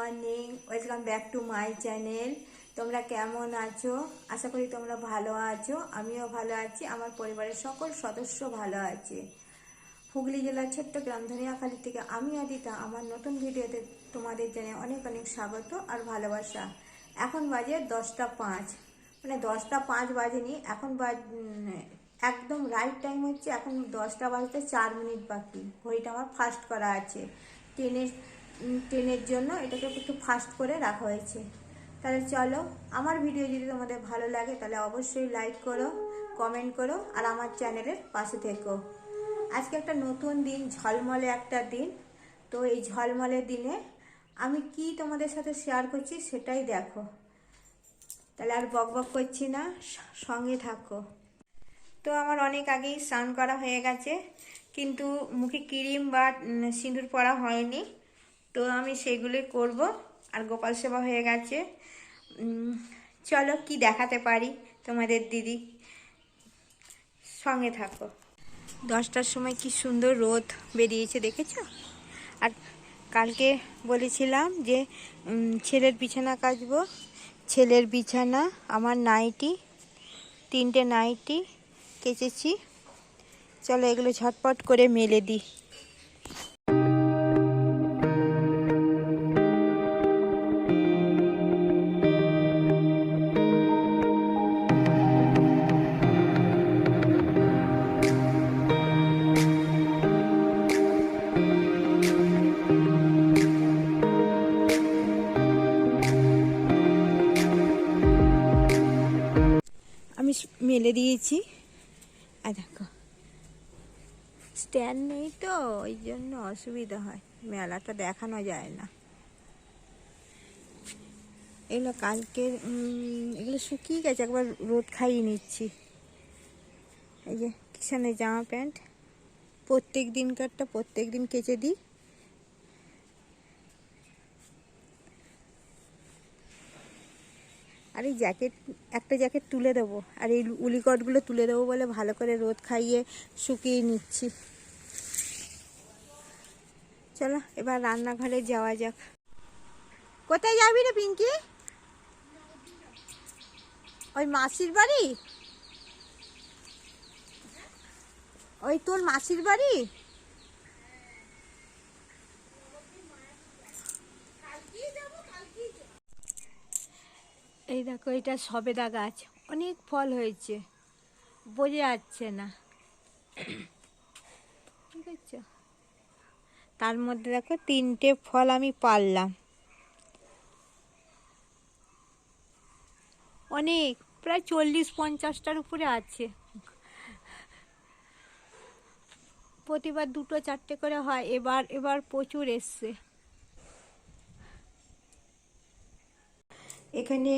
Morning welcome back to my channel তোমরা কেমন আছো? আশা করি তোমরা ভালো আছো। আমিও ভালো আছি। আমার পরিবারের সকল সদস্য ভালো আছে। হুগলি জেলার ছোট্ট গ্রাম ধনিয়াখালী থেকে আমি আদিতা। আমার নতুন ভিডিওতে তোমাদের জানাই অনেক অনেক স্বাগত আর ভালোবাসা। এখন বাজে দশটা পাঁচ। মানে দশটা পাঁচ বাজেনি। এখন বাজ একদম রাইট টাইম হচ্ছে। এখন দশটা বাজতে চার মিনিট বাকি। ঘড়িটা আমার ফাস্ট করা আছে। ট্রেনের ট্রেনের জন্য এটাকে একটু ফাস্ট করে রাখা হয়েছে। তাহলে চলো, আমার ভিডিও যদি তোমাদের ভালো লাগে, তাহলে অবশ্যই লাইক করো কমেন্ট করো, আর আমার চ্যানেলের পাশে থেকো। আজকে একটা নতুন দিন, ঝলমলে একটা দিন। তো এই ঝলমলে দিনে আমি কি তোমাদের সাথে শেয়ার করছি সেটাই দেখো। তাহলে আর বক বক করছি না সঙ্গে থাকো। তো আমার অনেক আগেই স্নান করা হয়ে গেছে, কিন্তু মুখে ক্রিম বা সিঁদুর পরা হয়নি। তো আমি সেগুলোই করব। আর গোপাল সেবা হয়ে গেছে। চলো কি দেখাতে পারি তোমাদের দিদি? সঙ্গে থাকো। দশটার সময় কি সুন্দর রোদ বেরিয়েছে দেখেছ? আর কালকে বলেছিলাম যে ছেলের বিছানা কাচবো। ছেলের বিছানা, আমার নাইটি, তিনটে নাইটি কেচেছি। চলো এগুলো ঝটপট করে মেলে দিই। আমি মেলে দিয়েছি। আর দেখো। স্ট্যান্ড নেই তো, ওই জন্য অসুবিধা হয়। মেলাটা দেখানো যায় না। এগুলো কালকে এগুলো শুকিয়ে গেছে, একবার রোদ খাইয়ে নিচ্ছি। এই যে, কিষানের জামা প্যান্ট। প্রত্যেক দিনকারটা প্রত্যেক দিন কেচে দিই। আর এই জ্যাকেট, একটা জ্যাকেট তুলে দেবো। আর এই উলিকটগুলো তুলে দেবো বলে ভালো করে রোদ খাইয়ে শুকিয়ে নিচ্ছি। চলো, এবার রান্নাঘরে যাওয়া যাক। কোথায় যাবি রে পিঙ্কি? ওই মাসির বাড়ি? ওই তোর মাসির বাড়ি? এই দেখো, এটা সবেদা গাছ। অনেক ফল হয়েছে। বোঝা যাচ্ছে না। ঠিক আছে। তার মধ্যে দেখো, তিনটে ফল আমি পারলাম। অনেক, প্রায় চল্লিশ পঞ্চাশটার উপরে আছে। প্রতিবার দুটো চারটে করে হয়। এবার এবার প্রচুর এসছে। এখানে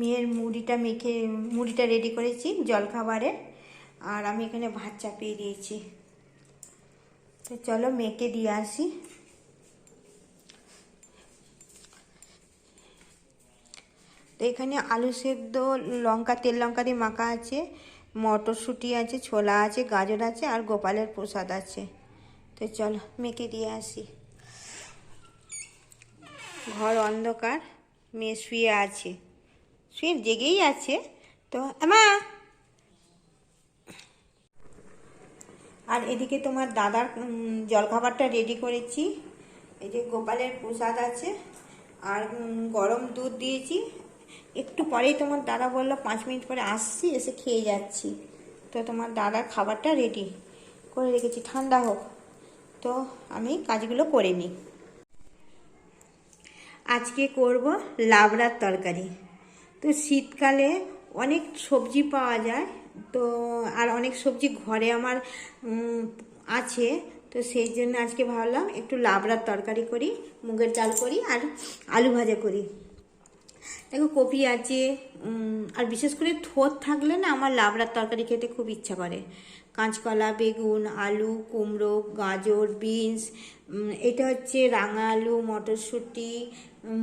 মেয়ের মুড়িটা মেখে, মুড়িটা রেডি করেছি জলখাবারের আর আমি এখানে ভাত চাপিয়ে দিয়েছি। তো চলো মেখে দিয়ে আসি। তো এখানে আলু সেদ্ধ, লঙ্কা, তেল লঙ্কা দিয়ে মাখা আছে, মটরশুঁটি আছে, ছোলা আছে, গাজর আছে, আর গোপালের প্রসাদ আছে। তো চলো মেখে দিয়ে আসি। ঘর অন্ধকার। মেয়ে শুয়ে আছে। শুয়ে জেগেই আছে। তো আমা আর এদিকে তোমার দাদার জলখাবারটা রেডি করেছি। এই যে গোপালের প্রসাদ আছে। আর গরম দুধ দিয়েছি। একটু পরেই তোমার দাদা বলল, পাঁচ মিনিট পরে আসছি, এসে খেয়ে যাচ্ছি। তো তোমার দাদার খাবারটা রেডি করে রেখেছি। ঠান্ডা হোক। তো আমি কাজগুলো করে নিই। আজকে করব লাবড়ার তরকারি। তো শীতকালে অনেক সবজি পাওয়া যায়, তো আর অনেক সবজি ঘরে আমার আছে। তো সেই জন্য আজকে ভাবলাম একটু লাবড়ার তরকারি করি, মুগের ডাল করি আর আলু ভাজা করি। দেখো কপি আছে আর বিশেষ করে থোর থাকলে না আমার লাবড়ার তরকারি খেতে খুব ইচ্ছা করে। কাঁচকলা, বেগুন, আলু, কুমড়ো, গাজর, বিনস এটা হচ্ছে রাঙা আলু, মটরশুঁটি,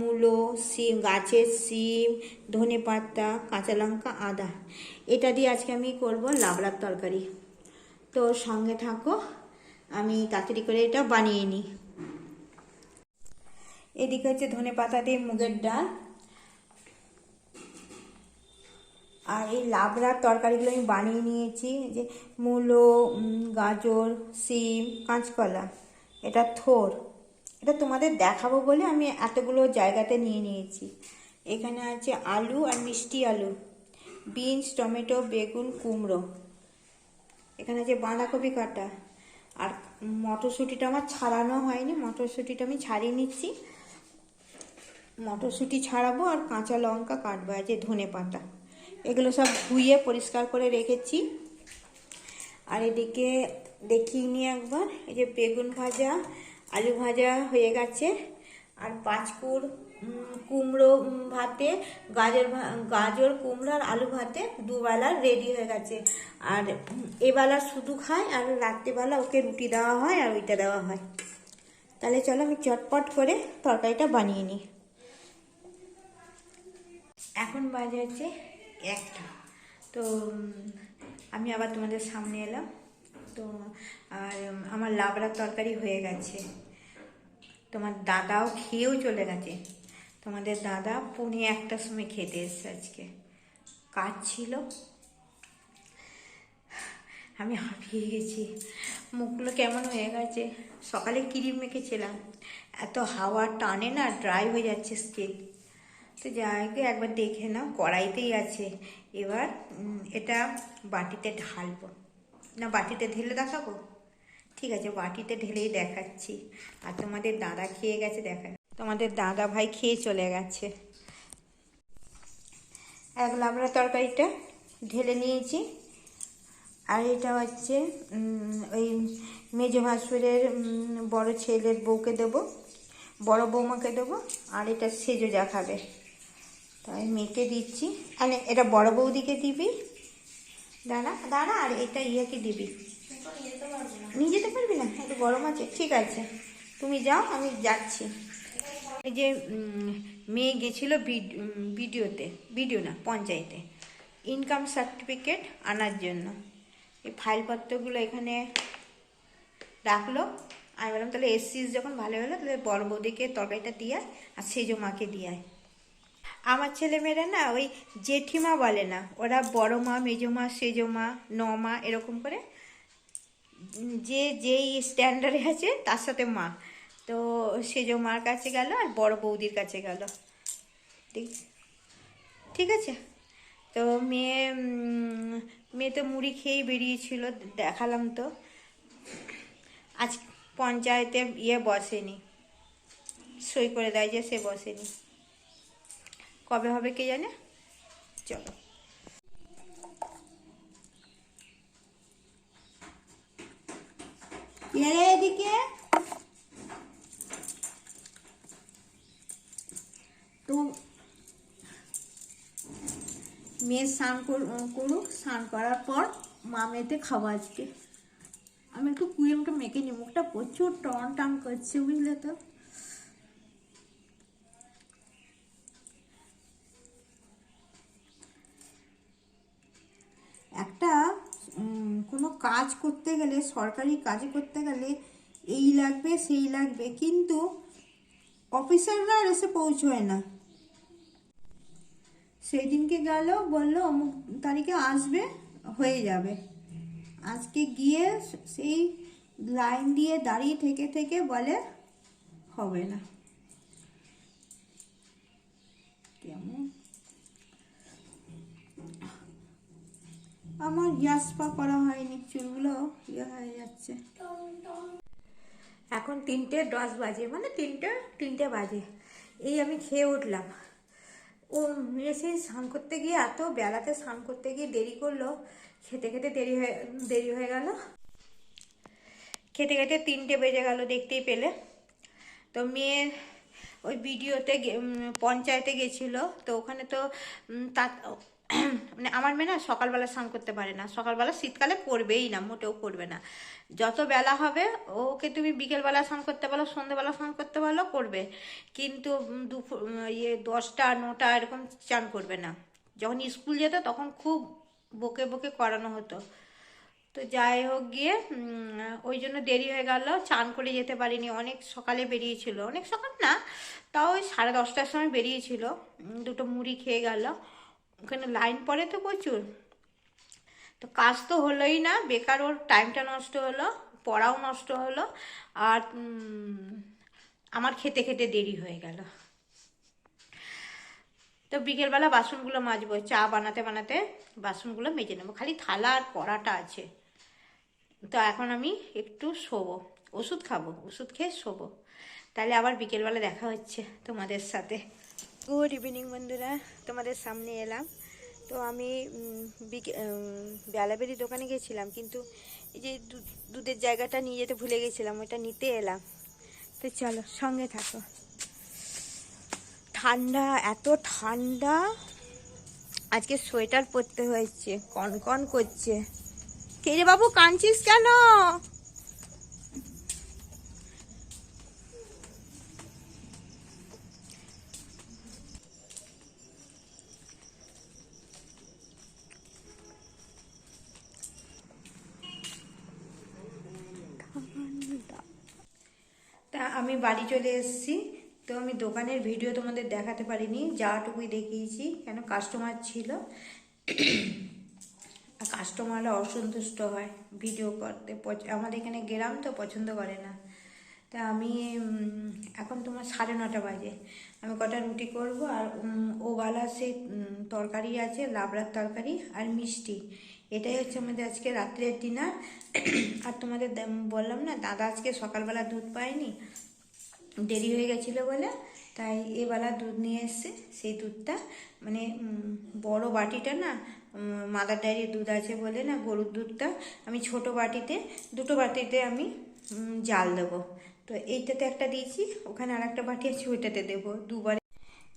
মূলো, সিম, গাছের সিম, ধনে পাতা, কাঁচা লঙ্কা, আদা। এটা দিয়ে আজকে আমি করব লাবড়ার তরকারি। তো সঙ্গে থাকো, আমি তাড়াতাড়ি করে এটা বানিয়ে নিই। এদিকে হচ্ছে ধনে পাতা দিয়ে মুগের ডাল। আর এই লাবড়ার তরকারিগুলো আমি বানিয়ে নিয়েছি যে মূলো গাজর, সিম, কাঁচকলা, এটা থোর। এটা তোমাদের দেখাবো বলে আমি এতগুলো জায়গাতে নিয়ে নিয়েছি। এখানে আছে আলু আর মিষ্টি আলু, বিনস, টমেটো, বেগুন, কুমড়ো। এখানে আছে বাঁধাকপি কাটা। আর মটরশুঁটিটা আমার ছাড়ানো হয়নি, মটরশুঁটিটা আমি ছাড়িয়ে নিচ্ছি। মটরশুঁটি ছাড়াবো আর কাঁচা লঙ্কা কাটবো আছে ধনে পাতা। এগুলো সব ধুয়ে পরিষ্কার করে রেখেছি। আর এদিকে দেখিয়ে নিয়ে একবার এই যে বেগুন ভাজা আলু ভাজা হয়ে গেছে। আর পাঁচকুর উম, কুমড়ো ভাতে গাজর গাজর কুমড়ো আর আলু ভাতে দুবেলা রেডি হয়ে গেছে। আর এবেলা শুধু খায় আর রাত্রিবেলা ওকে রুটি দেওয়া হয় আর ওইটা দেওয়া হয়। তাহলে চলো আমি চটপট করে তরকারিটা বানিয়ে নিই। এখন বাজে হচ্ছে একটা। তো আমি আবার তোমাদের সামনে এলাম। তো, আর আমার লাবড়ার তরকারি হয়ে গেছে। তোমার দাদাও খেয়েও চলে গেছে। তোমাদের দাদা পুনে একটার সময় খেতে এসছে আজকে। কাজ ছিল। আমি হাঁপিয়ে গেছি। মুখগুলো কেমন হয়ে গেছে? সকালে ক্রিম মেখেছিলাম। এত হাওয়া টানে না ড্রাই হয়ে যাচ্ছে স্কিন তো হোক, একবার দেখে নাও কড়াইতেই আছে। এবার এটা বাটিতে ঢালবো। না বাটিতে ঢেলে দেখাবো? ঠিক আছে বাটিতে ঢেলেই দেখাচ্ছি। আর তোমাদের দাদা খেয়ে গেছে দেখা তোমাদের দাদা ভাই খেয়ে চলে গেছে। এক লাবড়া তরকারিটা ঢেলে নিয়েছি। আর এটা হচ্ছে ওই মেজো ভাসুরের বড় ছেলের বউকে দেবো বড় বৌমাকে দেবো আর এটা সেজো যা খাবে। তাই মেয়েকে দিচ্ছি। মানে এটা বড় বৌদিকে দিবি? দাঁড়া দাঁড়া, আর এটা ইয়েকে দিবি। নিয়ে যেতে পারবি না? একটু গরম আছে। ঠিক আছে। তুমি যাও, আমি যাচ্ছি। এই যে মেয়ে গেছিল ভিডিওতে, ভিডিও না, পঞ্চায়েতে। ইনকাম সার্টিফিকেট আনার জন্য। এই ফাইলপত্রগুলো এখানে রাখল। আমি বললাম, তাহলে এসসিস যখন ভালো হলো, তাহলে বড় বৌদিকে তরকারিটা দিয়ে আর সেজো মাকে দিয়ে। আমার ছেলেমেয়েরা না ওই জেঠিমা বলে না, ওরা বড় মা, মেজো মা, সেজো মা, ন মা এরকম করে, যে যেই স্ট্যান্ডার্ডে আছে তার সাথে মা। তো সেজো মার কাছে গেল আর বড় বৌদির কাছে গেল। ঠিক ঠিক আছে? তো মেয়ে মেয়ে তো মুড়ি খেয়েই বেরিয়েছিল, দেখালাম তো। আজ পঞ্চায়েতে ইয়ে বসেনি, সই করে দেয় যে সে বসেনি। কবে হবে কে জানে? চলো। এদিকে? তো মেয়ে স্নান কর- করুক, স্নান করার পর মা মেয়েতে খাব আজকে। আমি একটু ক্রিমটা মেখে নিই মুখটা প্রচুর টন টান করছে, বুঝলে তো? একটা কোনো কাজ করতে গেলে, সরকারি কাজ করতে গেলে এই লাগবে, সেই লাগবে, কিন্তু অফিসাররা আর এসে পৌঁছয় না। সেই দিনকে গেল, বলল, অমুক তারিখে আসবে, হয়ে যাবে। আজকে গিয়ে সেই লাইন দিয়ে দাঁড়িয়ে থেকে থেকে বলে, হবে না। আমার ইয়াস পা করা হয়নি, চুলগুলো ইয়ে হয়ে যাচ্ছে। এখন তিনটে দশ বাজে মানে তিনটে তিনটে বাজে। এই আমি খেয়ে উঠলাম। ও এসে স্নান করতে গিয়ে এত বেলাতে স্নান করতে গিয়ে দেরি করল, খেতে খেতে দেরি হয়ে দেরি হয়ে গেল। খেতে খেতে তিনটে বেজে গেল, দেখতেই পেলে। তো মেয়ে ওই ভিডিওতে পঞ্চায়েতে গেছিল, তো ওখানে তো তা মানে আমার মেয়ে না সকালবেলা স্নান করতে পারে না। সকালবেলা শীতকালে করবেই না, মোটেও করবে না। যত বেলা হবে, ওকে তুমি বিকেলবেলা স্নান করতে পারো সন্ধ্যেবেলা স্নান করতে পারল করবে। কিন্তু দুপুর ইয়ে দশটা, নটা এরকম চান করবে না। যখন স্কুল যেত তখন খুব বকে বকে করানো হতো। তো যাই হোক গিয়ে ওই জন্য দেরি হয়ে গেল, চান করে যেতে পারিনি। অনেক সকালে বেরিয়েছিল। অনেক সকাল না, তাও ওই সাড়ে দশটার সময় বেরিয়েছিল। দুটো মুড়ি খেয়ে গেল। ওখানে লাইন পড়ে তো প্রচুর। তো কাজ তো হলোই না, বেকার ওর টাইমটা নষ্ট হলো, পড়াও নষ্ট হলো, আর আমার খেতে খেতে দেরি হয়ে গেল। তো বিকেলবেলা বাসনগুলো মাজবো, চা বানাতে বানাতে বাসনগুলো মেজে নেব। খালি থালা আর কড়াটা আছে। তো এখন আমি একটু শোবো, ওষুধ খাব, ওষুধ খেয়ে শোবো। তাহলে আবার বিকেলবেলা দেখা হচ্ছে তোমাদের সাথে। গুড ইভিনিং বন্ধুরা, তোমাদের সামনে এলাম। তো আমি বেলাবেরি দোকানে গেছিলাম, কিন্তু এই যে দুধের জায়গাটা নিয়ে যেতে ভুলে গেছিলাম ওইটা নিতে এলাম। তো চলো, সঙ্গে থাকো। ঠান্ডা, এত ঠান্ডা। আজকে সোয়েটার পরতে হয়েছে, কনকন করছে। কে রে বাবু, কাঁদছিস কেন তা আমি বাড়ি চলে এসেছি। তো আমি দোকানের ভিডিও তোমাদের দেখাতে পারিনি যাটুকুই দেখিয়েছি কেন কাস্টমার ছিল। কাস্টমাররা অসন্তুষ্ট হয় ভিডিও করতে। আমাদের এখানে গ্রাম তো পছন্দ করে না। তা আমি এখন তোমার সাড়ে নটা বাজে। আমি কটা রুটি করব আর ওবালা উম, তরকারি আছে লাবড়ার তরকারি আর মিষ্টি। এটাই হচ্ছে আমাদের আজকে রাত্রের ডিনার আর তোমাদের বললাম না দাদা আজকে সকালবেলা দুধ পায়নি। দেরি হয়ে গেছিল বলে তাই এবেলা দুধ নিয়ে এসছে সেই দুধটা। মানে বড় বাটিটা না মাদার ডায়েরির দুধ আছে বলে না গরুর দুধটা আমি ছোট বাটিতে দুটো বাটিতে আমি জাল দেবো। তো এইটাতে একটা দিয়েছি ওখানে আর একটা বাটি আছে ওইটাতে দেবো দুবারে।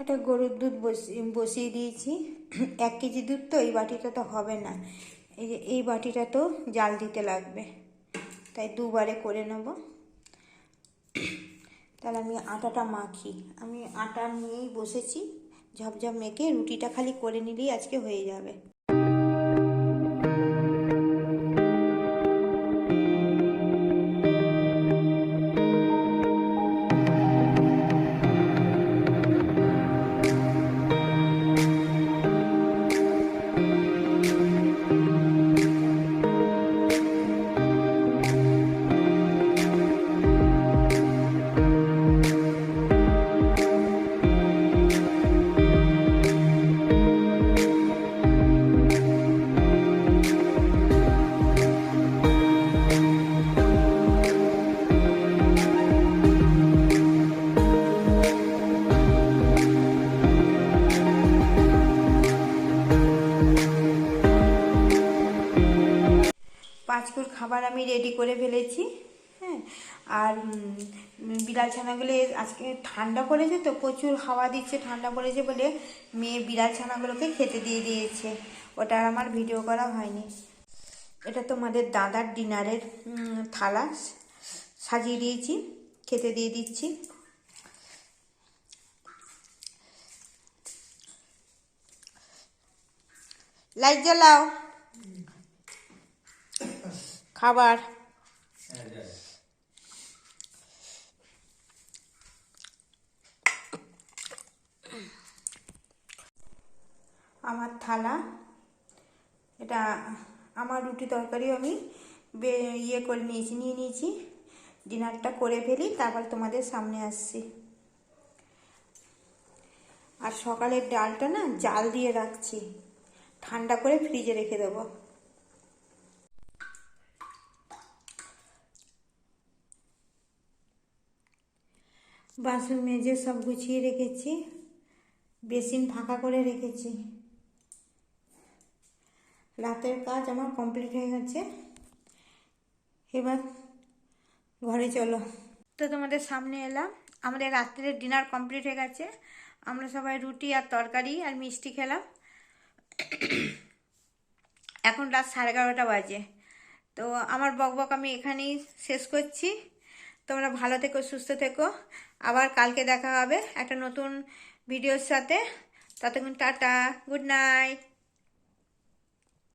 একটা গরুর দুধ বসিয়ে বসিয়ে দিয়েছি এক কেজি দুধ তো এই বাটিটা তো হবে না। এই যে এই বাটিটা তো জাল দিতে লাগবে। তাই দুবারে করে নেব। তাহলে আমি আটাটা মাখি। আমি আটা নিয়েই বসেছি, ঝপঝপ মেখে রুটিটা খালি করে নিলেই আজকে হয়ে যাবে। পাঁচকুর খাবার আমি রেডি করে ফেলেছি হ্যাঁ। আর বিড়াল ছানাগুলো আজকে ঠান্ডা পড়েছে তো, প্রচুর হাওয়া দিচ্ছে, ঠান্ডা পড়েছে বলে মেয়ে বিড়াল ছানাগুলোকে খেতে দিয়ে দিয়েছে। ওটা আমার ভিডিও করা হয়নি। এটা তোমাদের দাদার ডিনারের থালা সাজিয়ে দিয়েছি, খেতে দিয়ে দিচ্ছি। লাইট জ্বালাও। খাবার। আমার থালা, এটা আমার রুটি তরকারিও আমি ইয়ে করে নিয়েছি, নিয়ে নিয়েছি। ডিনারটা করে ফেলি, তারপর তোমাদের সামনে আসছি। আর সকালের ডালটা না জাল দিয়ে রাখছি, ঠান্ডা করে ফ্রিজে রেখে দেবো। বাসন মেজে সব গুছিয়ে রেখেছি, বেসিন ফাঁকা করে রেখেছি। রাতের কাজ আমার কমপ্লিট হয়ে গেছে। এবার ঘরে চলো। তো তোমাদের সামনে এলাম। আমাদের রাত্রের ডিনার কমপ্লিট হয়ে গেছে। আমরা সবাই রুটি আর তরকারি আর মিষ্টি খেলাম। এখন রাত সাড়ে এগারোটা বাজে। তো আমার বকবক আমি এখানেই শেষ করছি। তোমরা ভালো থেকো, সুস্থ থেকো। আবার কালকে দেখা হবে একটা নতুন ভিডিওর সাথে। ততক্ষণ টাটা গুড নাইট